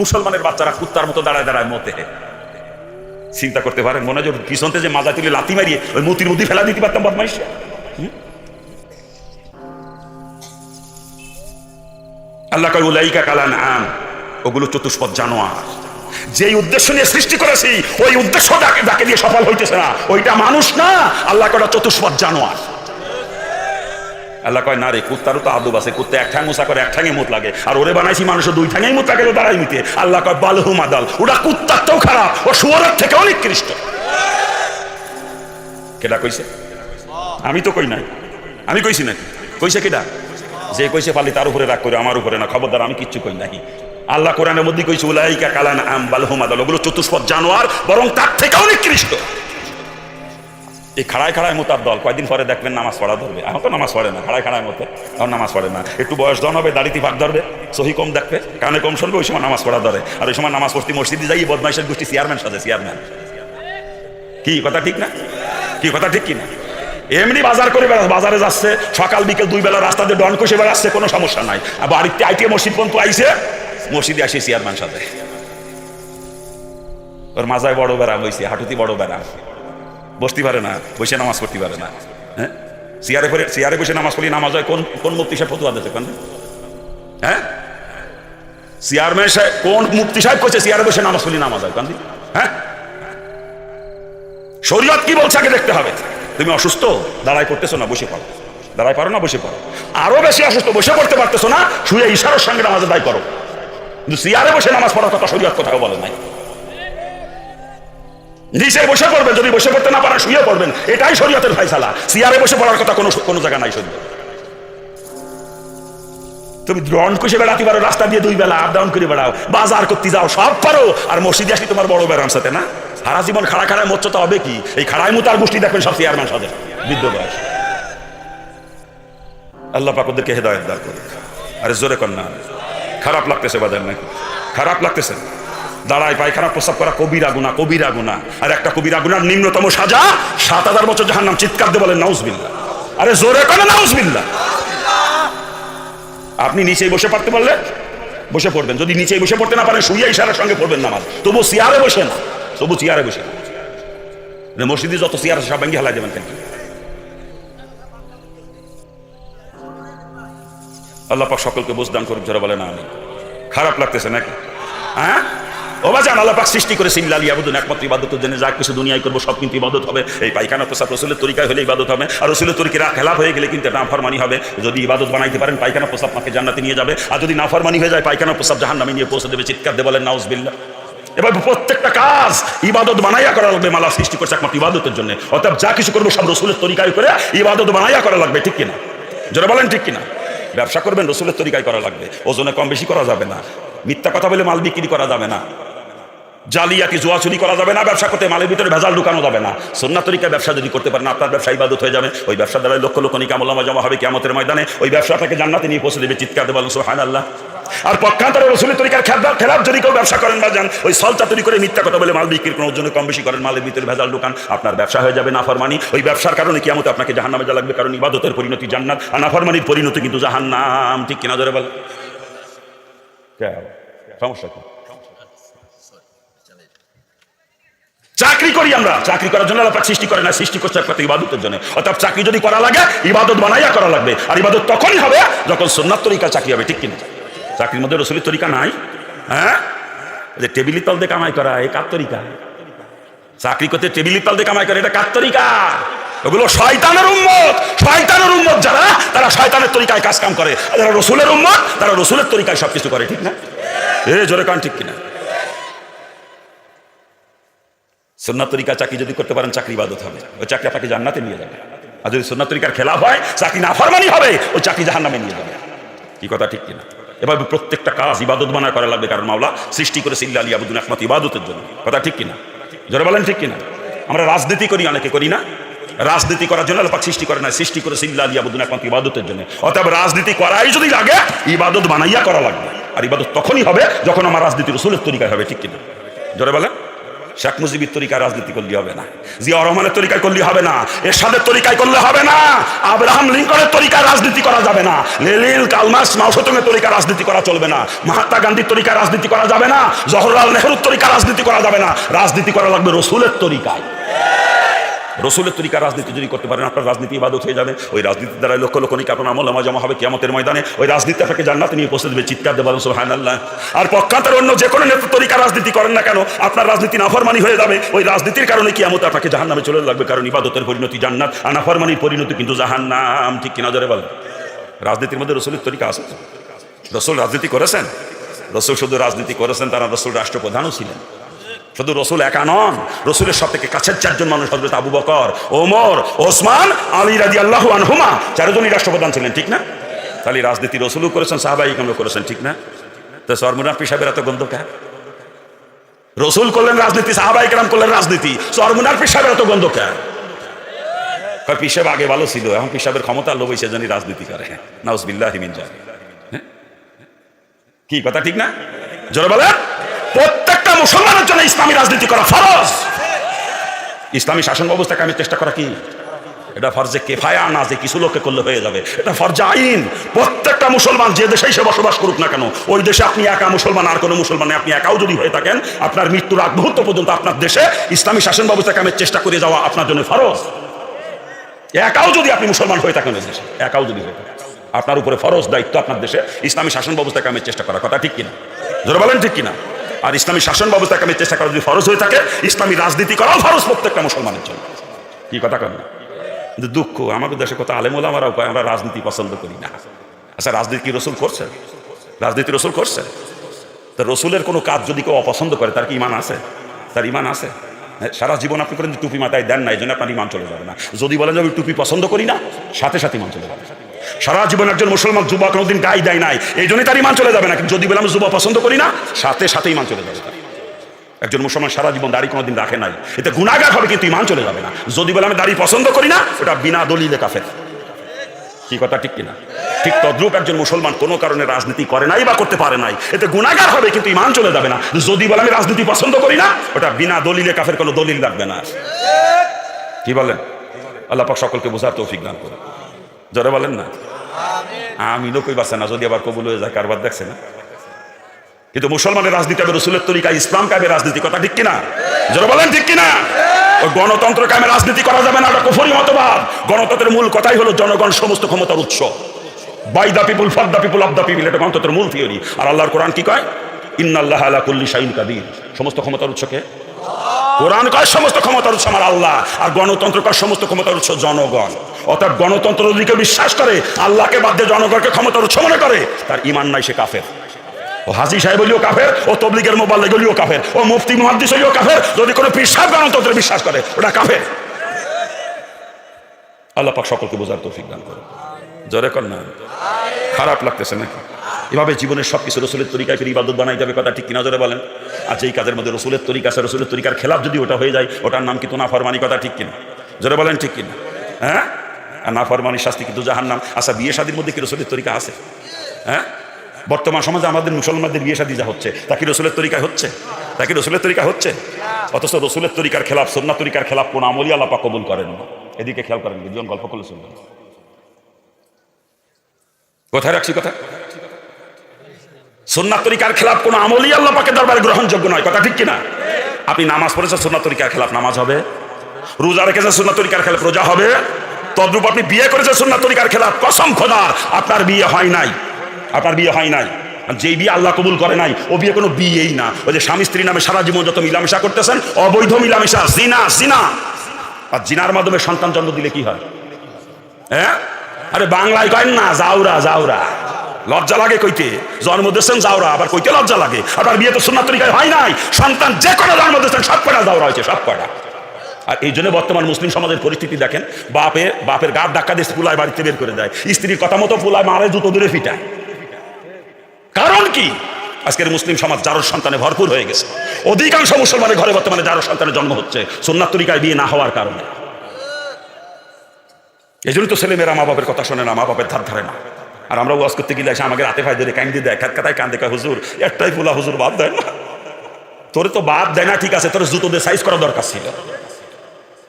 মুসলমানের বাচ্চারা কুত্তার মতো দাঁড়ায় দাঁড়ায় মতে চিন্তা করতে পারেন মনে হয় পিছনতে যে মাজা তুলে লাথি মারিয়ে ওই মতির মধ্যে ফেলা দিতে পারতাম বদমাইশ। আল্লাহ কয়, উলাইকা কালান আম, ওগুলো চতুষ্পদ জানোয়ার। যেই উদ্দেশ্য নিয়ে সৃষ্টি করেছি, ওই উদ্দেশ্য ডাকে দিয়ে সফল হইতেছে না, ওইটা মানুষ না, আল্লাহ কয়টা চতুষ্পদ জানোয়ার। আল্লাহ কয় না রে কুত্তারও তো আদব আছে। কুত্তা এক ঠ্যাং মোসা করে এক ঠ্যাঙে মুত লাগে। আর ওরে বানাইছি মানুষের দুই ঠ্যাঙেই মুত লাগে দাঁড়াই নিতে আল্লাহ কয়, বালহু মাদাল, ওটা কুত্তার তো খারাপ, ও শুয়ারের থেকে অনেক কৃষ্ট কেডা কইছে? আমি তো কই নাই। আমি কইছি নাকি কইছে কেডা? যে কইছে পালি তার উপরে রাগ করে, আমার উপরে না। খবরদার, আমি কিচ্ছু কই নাই। আল্লাহ কোরআনের মধ্যে কইছে, উলাইকা কালান আম বালহুমাদাল ওগুলো চতুষ্পদ জানোয়ার, বরং তার থেকে অনেক কৃষ্ট এই খাড়ায় খাড়ায় মোতার দল। কয়েকদিন পরে দেখবেন নামাজ পড়া ধরবে। এখন তো নামাজ পড়ে না, খাড়ায় খাড়ায় মতো। এখন নামাজ পড়ে না। একটু বয়স জন হবে, দাড়িতে ভাগ ধরবে, সহি কম দেখবে। কানে কম শুনবে, ওই সময় নামাজ পড়া ধরে। আর ওই সময় নামাজ পড়তে মসজিদে যাই, বদমাইশের গোষ্ঠী চেয়ারম্যান সাথে চেয়ারম্যান কি, কথা ঠিক না? কি, কথা ঠিক কি না এমনি বাজার করে বেড়া বাজারে যাচ্ছে, সকাল বিকেল দুই বেলা রাস্তা দিয়ে ডন কষে বেড়াচ্ছে, কোনো সমস্যা নাই। আর বাড়িতে আইটিএ মসজিদ পর্যন্ত আইসে মসজিদে আসে চেয়ারম্যান সাথে ওর মাজায় বড় বেড়া হয়েছে হাঁটুতি বড় বেড়া বসতে পারে না, বসে নামাজ পড়তে পারে না হ্যাঁ? চেয়ারে পরে চেয়ারে বসে নামাজ পড়ি, নামাজ হয়, কোন কোন মুক্তি সাহেব ফতুয়া দিতে কোন হ্যাঁ? চেয়ারম্যান সাহেব, কোন মুক্তি সাহেব করছে চেয়ারে বসে নামাজ পড়ি, নামাজ হয়, কান্দি? হ্যাঁ? শরীয়ত কি বলছে আগে দেখতে হবে। তুমি অসুস্থ দাঁড়াই করতেছো না, বসে পড়ো। দাঁড়াই পারো না, বসে পড়ো। আরও বেশি অসুস্থ, বসে পড়তে পারতেছো না, শুয়ে ইশারার সঙ্গে নামাজ দায় করো। কিন্তু চেয়ারে বসে নামাজ পড়ার কথা শরীয়ত কোথাও বলে নাই। নিচে বসে পড়বেন, যদি বসে পড়তে না পারেন শুয়ে পড়বেন। এটাই শরীয়তের ফাইসালা চেয়ারে বসে পড়ার কথা কোনো কোনো জায়গা নাই শরীয়ত। তুমি ড্রন কষে বেড়াতে পারো, রাস্তা দিয়ে দুই বেলা আপ ডাউন করে বেড়াও, বাজার করতে যাও, সব পারো, আর মসজিদে আসলে তোমার বড় ব্যারাম সাথে, না? সারা জীবন খাড়া খাড়ায় মোচ্চতা হবে কি? এই খাড়ায় মুতার গোষ্ঠী দেখবেন সব চেয়ারম্যান সাথে, বৃদ্ধ বয়স। আল্লাহ পাক ওদেরকে হেদায়ত দান করুক। আরে জোরে কর না। খারাপ লাগতেছে বাজার নাকি? খারাপ লাগতেছে দাঁড়ায় পায়খানা প্রস্তাব করা কবিরা গুণা কবিরা গুণা। আর একটা কবিরা গুনার নিম্নতম সাজা, সাত হাজার বছর জাহান নাম চিৎকার দিয়ে বলেন নাউজবিল্লা আরে জোরে করে নাউজবিল্লা আপনি নিচেই বসে পড়তে পারলে বসে পড়বেন। যদি নিচেই বসে পড়তে না পারেন শুয়ে ইশারার সঙ্গে পড়বেন নামাজ। তবু চেয়ারে বসে না, তবু চেয়ারে বসে না। মসজিদে যত চেয়ার আছে, সব ভেঙে হেলাই দেবেন কেন? আল্লাহ পাক সকলকে বুঝদান করুক, যারা বলে না আমি। খারাপ লাগতেছে নাকি? হ্যাঁ? ও বাজান আল্লাহ পাক সৃষ্টি করে সিল্লালি আবুদুন একমাত্র ইবাদতের জন্য যা কিছু দুনিয়ায় করব, সব কিন্তু ইবাদত হবে। এই পায়খানা প্রসাদ রসুলের তরিকায় হলে ইবাদত হবে। আর রসুলের তরিকা খেলাপ হয়ে গেলে কিন্তু নাফরমানি হবে। যদি ইবাদত বানাইতে পারেন, পায়খানা প্রসাদ মাকে জান্নাতে নিয়ে যাবে। আর যদি নাফরমানি হয়ে যায়, পায়খানা প্রসাদ জাহান নামে নিয়ে পৌঁছে দেবে। চিৎকার দিয়ে বলেন নাউজবিল্লা এবার প্রত্যেকটা কাজ ইবাদত বানাইয়া করা লাগবে, মালা সৃষ্টি করছে একমাত্র ইবাদতের জন্য। অর্থাৎ যা কিছু করব, সব রসুলের তরিকায় করে ইবাদত বানাইয়া করা লাগবে, ঠিক কিনা? যারা বলেন, ঠিক কিনা? ব্যবসা করবেন, রসুলের তরিকায় করা লাগবে। ওজনে কম বেশি করা যাবে না। মিথ্যা কথা বলে মাল বিক্রি করা যাবে না। জালিয়াতি জুয়া চুরি করা যাবে না? ব্যবসা করতে মালের ভিতরে ভেজাল ঢুকানো যাবে না। সন্না তরিকা ব্যবসা যদি করতে পারেন, আপনার ব্যবসা ইবাদত হয়ে যাবে। ওই ব্যবসা দ্বারা লক্ষ লক্ষ নিকামলামা জমা হবে কেমতের ময়দানে। ওই ব্যবসাটাকে জান্নাতে নিয়ে পৌঁছে দেবে, চিৎকার দেবেন সোহান আল্লাহ আর পক্ষান্তরে রসুলের তরিকার খেলাপ খেলাপ যদি কেউ ব্যবসা করেন বা যান, ওই সলটা তৈরি করে মিথ্যা কথা বলে মাল বিক্রির কোনো জন্য কম বেশি করেন, মালের ভিতরে ভেজাল ঢুকান, আপনার ব্যবসা হয়ে যাবে নাফরমানি। ওই ব্যবসার কারণে কিয়ামতে আপনাকে জাহান্নামে যা লাগবে, কারণ ইবাদতের পরিণতি জান্নাত, আর নাফরমানির পরিণতি কিন্তু জাহান্নাম। ঠিক কিনা ধরে বল সমস্যা কি চাকরি করি আমরা? চাকরি করার জন্য আল্লাহ সৃষ্টি করে না সৃষ্টি করছে একমাত্র ইবাদতের জন্য। অর্থাৎ চাকরি যদি করা লাগে, ইবাদত বানাইয়া করা লাগবে। আর ইবাদত তখনই হবে যখন সোনার তরিকা চাকরি হবে, ঠিক কিনা? চাকরির মধ্যে রসুলের তরিকা নাই। হ্যাঁ? যে টেবিলি তল দিয়ে কামাই করা, এ কার তরিকা? চাকরি করতে টেবিলি তল দিয়ে কামাই করে, এটা কার তরিকা? ওগুলো শয়তানের উম্মত। শয়তানের উম্মত যারা, তারা শয়তানের তরিকায় কাজ কাম করে যারা রসুলের উম্মত, তারা রসুলের তরিকায় সবকিছু করে, ঠিক না? এ জোরে কান, ঠিক কিনা? সন্ন্যত তরিকা চাকরি যদি করতে পারেন, চাকরি ইবাদত হবে। ওই চাকরি আপনাকে জান্নাতে নিয়ে যাবে। আর যদি সন্ন্যত তরিকার হয়, চাকরি না ফরমানি হবে, ওই চাকরি জাহান নামে নিয়ে যাবে। কি কথা, ঠিক কিনা? এবার প্রত্যেকটা কাজ ইবাদত বানা করা লাগবে, কারণ মাওলা সৃষ্টি করে সিল্লা আলী আবুদ্দিন একমাত্র ইবাদতের জন্য। কথা ঠিক কিনা? জোরে বলেন, ঠিক কিনা? আমরা রাজনীতি করি, অনেকে করি না। রাজনীতি করার জন্য আল্লাহ পাক সৃষ্টি করে না সৃষ্টি করে সিল্লা আলী আবুদ্দিন একমাত্র ইবাদতের জন্য। অতএব রাজনীতি করাই যদি লাগে, ইবাদত বানাইয়া করা লাগবে। আর ইবাদত তখনই হবে যখন আমার রাজনীতি রসুলের তরিকায় হবে, ঠিক কিনা? জোরে বলেন। শেখ মুজিবের তরিকায় রাজনীতি করলে হবে না, জিয়া রহমানের তরিকায় করলে হবে না, এরশাদের তরিকায় করলে হবে না, আব্রাহাম লিঙ্কনের তরিকায় রাজনীতি করা যাবে না লেলিল কালমাস মাউসতমের তরিকায় রাজনীতি করা চলবে না, মহাত্মা গান্ধীর তরিকায় রাজনীতি করা যাবে না, জওহরলাল নেহরুর তরিকায় রাজনীতি করা যাবে না, রাজনীতি করা লাগবে রসুলের তরিকায়। রসুলের তরিকা রাজনীতি যদি করতে পারেন, আপনার রাজনীতি ইবাদত হয়ে যাবে। ওই রাজনীতির দ্বারা লক্ষ লক্ষ নিকে আপনার আমল জমা হবে কিয়ামতের ময়দানে। ওই রাজনীতি আপনাকে জান্নাতে নিয়ে উপস্থিত দেবে চিৎকার দেবেন সোহান আল্লাহ আর পক্ষান্তর অন্য যে কোনো নেতৃত্ব তরিকা রাজনীতি করেন না কেন, আপনার রাজনীতি নাফরমানি হয়ে যাবে। ওই রাজনীতির কারণে কিয়ামত আপনাকে জাহান নামে চলে লাগবে। কারণ ইবাদতের পরিণতি জান্নাত, আর নাফরমানির পরিণতি কিন্তু জাহান নাম ঠিক কিনা ধরে বলেন? রাজনীতির মধ্যে রসুলের তরিকা আছে? রসুল রাজনীতি করেছেন। রসুল শুধু রাজনীতি করেছেন, তারা রসুল রাষ্ট্রপ্রধানও ছিলেন। শুধু রসুল একা নন, রসুলের সব থেকে কাছের চারজন মানুষ হজরত আবু বকর, ওমর, ওসমান, আলী রাজি আল্লাহ আনহুমা, চারজনই রাষ্ট্রপ্রধান ছিলেন, ঠিক না? তাহলে রাজনীতি রসুলও করেছেন, সাহাবাই কামও করেছেন, ঠিক না? তো সরমুনাফি সাহেবের এত গন্ধ কে রসুল করলেন রাজনীতি, সাহাবাই কেরাম করলেন রাজনীতি সরমুনার পিসাবের এত গন্ধ কে পিসাব আগে ভালো ছিল, এখন পিসাবের ক্ষমতা লোভই সেজনই রাজনীতি করে নাউজবিল্লাহ হিমিন যায় কি কথা, ঠিক না? জোরে বলে প্রত্যেকটা মুসলমানের জন্য ইসলামী রাজনীতি করা ফরজ। ইসলামী শাসন ব্যবস্থা কামের চেষ্টা করা কি? এটা ফরজে কেফায়া না যে কিছু লোককে করলে হয়ে যাবে। এটা ফরজে আইন। প্রত্যেকটা মুসলমান যে দেশেই সে বসবাস করুক না কেন, ওই দেশে আপনি একা মুসলমান, আর কোনো মুসলমান আপনি একাও যদি হয়ে থাকেন, আপনার মৃত্যুর আগ মুহূর্ত পর্যন্ত আপনার দেশে ইসলামী শাসন ব্যবস্থা কামের চেষ্টা করে যাওয়া আপনার জন্য ফরজ। একাও যদি আপনি মুসলমান হয়ে থাকেন ওই দেশে, একাও যদি হয়ে থাকেন। আপনার উপরে ফরজ দায়িত্ব আপনার দেশে। ইসলামী শাসন ব্যবস্থা কামের চেষ্টা করা কথা ঠিক কিনা? ধরে বলেন ঠিক কিনা? আর ইসলামী শাসন ব্যবস্থা কামের চেষ্টা করা যদি ফরজ হয়ে থাকে ইসলামী রাজনীতি করাও ফরজ প্রত্যেকটা মুসলমানের জন্য। কি কথা কেন? কিন্তু দুঃখ আমাদের দেশে কত আলেমুল আমরা উপায় আমরা রাজনীতি পছন্দ করি না। আচ্ছা রাজনীতি কি রসুল করছে? রাজনীতি রসুল করছে? তা রসুলের কোনো কাজ যদি কেউ অপছন্দ করে তার কি ইমান আছে? তার ইমান আছে? হ্যাঁ, সারা জীবন আপনি করেন টুপি মাথায় দেন না এই জন্য আপনার ইমান চলে যাবে না। যদি বলেন যে আমি টুপি পছন্দ করি না সাথে সাথে ইমান চলে যাবে। সারা জীবন একজন মুসলমান যুবা কোনোদিন গায়ে দেয় নাই। এই জন্যই তার ইমান চলে যাবে না। কিন্তু যদি বলে, আমি যুবক পছন্দ করি না, সাথে সাথে ইমান চলে যাবে একজন মুসলমান সারা জীবন দাড়ি কোনোদিন রাখে নাই। এতে গুণাগার হবে, কিন্তু ইমান চলে যাবে না। যদি বলে, আমি দাড়ি পছন্দ করি না, ওটা বিনা দলিলে কাফের। কি কথা, ঠিক কিনা? ঠিক তদ্রূপ একজন মুসলমান কোনো কারণে রাজনীতি করে নাই বা করতে পারে নাই। এতে গুণাগার হবে, কিন্তু ইমান চলে যাবে না। যদি বলে, আমি রাজনীতি পছন্দ করি না, ওটা বিনা দলিলে কাফের কোনো দলিল লাগবে না। কি বলেন? আল্লাহ পাক সকলকে বোঝার তৌফিক দান করে জোরে বলেন না। আমি লোকই বাসে না, যদি আবার কবুল হয়ে যায়, কারবার দেখছে না। কিন্তু মুসলমানের রাজনীতি হবে রসুলের তরিকা, ইসলাম কাবে রাজনীতি, কথা ঠিক কিনা? জোরে বলেন ঠিক কিনা? গণতন্ত্র কামে রাজনীতি করা যাবে না, ওটা কুফরি মতবাদ। গণতন্ত্রের মূল কথাই হলো জনগণ সমস্ত ক্ষমতার উৎস। By the people for the people of the people এটা গণতন্ত্রের মূল থিওরি আর আল্লাহর কোরআন কি কয়? ইন্নাল্লাহ আলা কুল্লি শাইন কাদির। সমস্ত ক্ষমতার উৎসকে কোরআন কয় সমস্ত ক্ষমতার উৎস? আমার আল্লাহ। আর গণতন্ত্র কয় সমস্ত ক্ষমতার উৎস? জনগণ। অর্থাৎ গণতন্ত্র যদি কেউ বিশ্বাস করে, আল্লাহকে বাদ দিয়ে জনগণকে ক্ষমতার উৎস মনে করে, তার ইমান নাই, সে কাফের। ও হাজি সাহেব হলিও কাফের, ও তবলিগের মোবাল্লে গলিও কাফের, ও মুফতি মুহাদ্দিস হলিও কাফের, যদি কোনো পিসাব গণতন্ত্রে বিশ্বাস করে, ওটা কাফের। আল্লাহ পাক সকলকে বোঝার তৌফিক দান করে জোরে কর না। খারাপ লাগতেছে নাকি? এভাবে জীবনের সব কিছু রসুলের তরিকায় ফিরে ইবাদত বানাই যাবে কথা ঠিক কিনা জোরে বলেন? আর যেই কাজের মধ্যে রসুলের তরিকা আছে, রসুলের তরিকার খেলাফ যদি ওটা হয়ে যায়, ওটার নাম কিন্তু না ফরমানি কথা ঠিক কিনা? জোরে বলেন ঠিক কিনা? হ্যাঁ? আর না ফরমানি শাস্তি কিন্তু জাহার নাম আচ্ছা বিয়ে শাদির মধ্যে কি রসুলের তরিকা আছে? হ্যাঁ? বর্তমান সমাজে আমাদের মুসলমানদের বিয়ে শাদী যা হচ্ছে, তা কি রসুলের তরিকা হচ্ছে? তা কি রসুলের তরিকা হচ্ছে? অথচ রসুলের তরিকার খেলাফ সন্না তরিকার খেলাফ কোন আমলি আল্লাপা কবুল করেন না। এদিকে খেয়াল করেন জীবন গল্প করলে শুনবেন। কোথায় রাখছি কথা? সন্না তরিকার খেলাফ কোন আমলি আল্লাহ পাকে দরবারে গ্রহণযোগ্য নয়। কথা ঠিক কিনা? আপনি নামাজ পড়েছেন সন্না তরিকার খেলাফ নামাজ হবে। রোজা রেখেছেন সন্না তরিকার খেলাফ রোজা হবে। তদ্রূপ আপনি বিয়ে করেছেন সন্না তরিকার খেলাফ। কসম খোদার আপনার বিয়ে হয় নাই। আপনার বিয়ে হয় নাই। যেই বিয়ে আল্লাহ কবুল করে নাই, ও বিয়ে কোনো বিয়েই না। ওই যে স্বামী স্ত্রী নামে সারা জীবন যত মিলামেশা করতেছেন, অবৈধ মিলামেশা, জিনা জিনা। আর জিনার মাধ্যমে সন্তান জন্ম দিলে কি হয়? হ্যাঁ? আরে বাংলায় কয় না যাওরা যাওরা লজ্জা লাগে কইতে। জন্ম দিয়েছেন যাওরা আবার কইতে লজ্জা লাগে। আবার বিয়ে তো সুন্নাত তরিকায় হয় নাই। সন্তান যে কটা জন্ম দিয়েছেন, সব কটা যাওরা হয়েছে, সব কটা আর এই জন্য বর্তমান মুসলিম সমাজের পরিস্থিতি দেখেন, বাপে, বাপের গার ধাক্কা দিয়ে পুলায় বাড়িতে বের করে দেয়। স্ত্রীর কথা মতো পুলায় মারে, জুতো দূরে ফিটায়। কারণ কি? আজকের মুসলিম সমাজ যারো সন্তানে ভরপুর হয়ে গেছে। অধিকাংশ মুসলমানের ঘরে বর্তমানে যারো সন্তানের জন্ম হচ্ছে সোনার তরিকায় বিয়ে না হওয়ার কারণে। এই জন্য তো ছেলেমেয়েরা মা বাপের কথা শোনে না মা বাপের ধার ধারে না। আর আমরা ওয়াজ করতে গেলে আমাকে রাতে ভাই ধরে কান্দি দেয়, খাত কাতায় কান্দে কয়, হুজুর, একটাই ফুলা হুজুর বাদ দেয় না। তোরে তো বাদ দেয় না, ঠিক আছে, তোর জুতোদের সাইজ করা দরকার ছিল।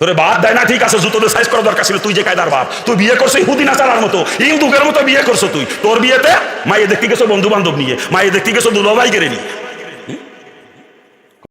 তোরে বাদ দেয় না, ঠিক আছে জুতোদের সাইজ করা দরকার ছিল, তুই যে কায়দার বাপ। তুই বিয়ে করছ হুদিন না চালার মতো, ইন্দুকের মতো বিয়ে করছ তুই। তোর বিয়েতে মায়ের দেখতে গেছো বন্ধু বান্ধব নিয়ে মায়ের দেখতে গেছো দুলোভাই কেড়ে নিয়ে।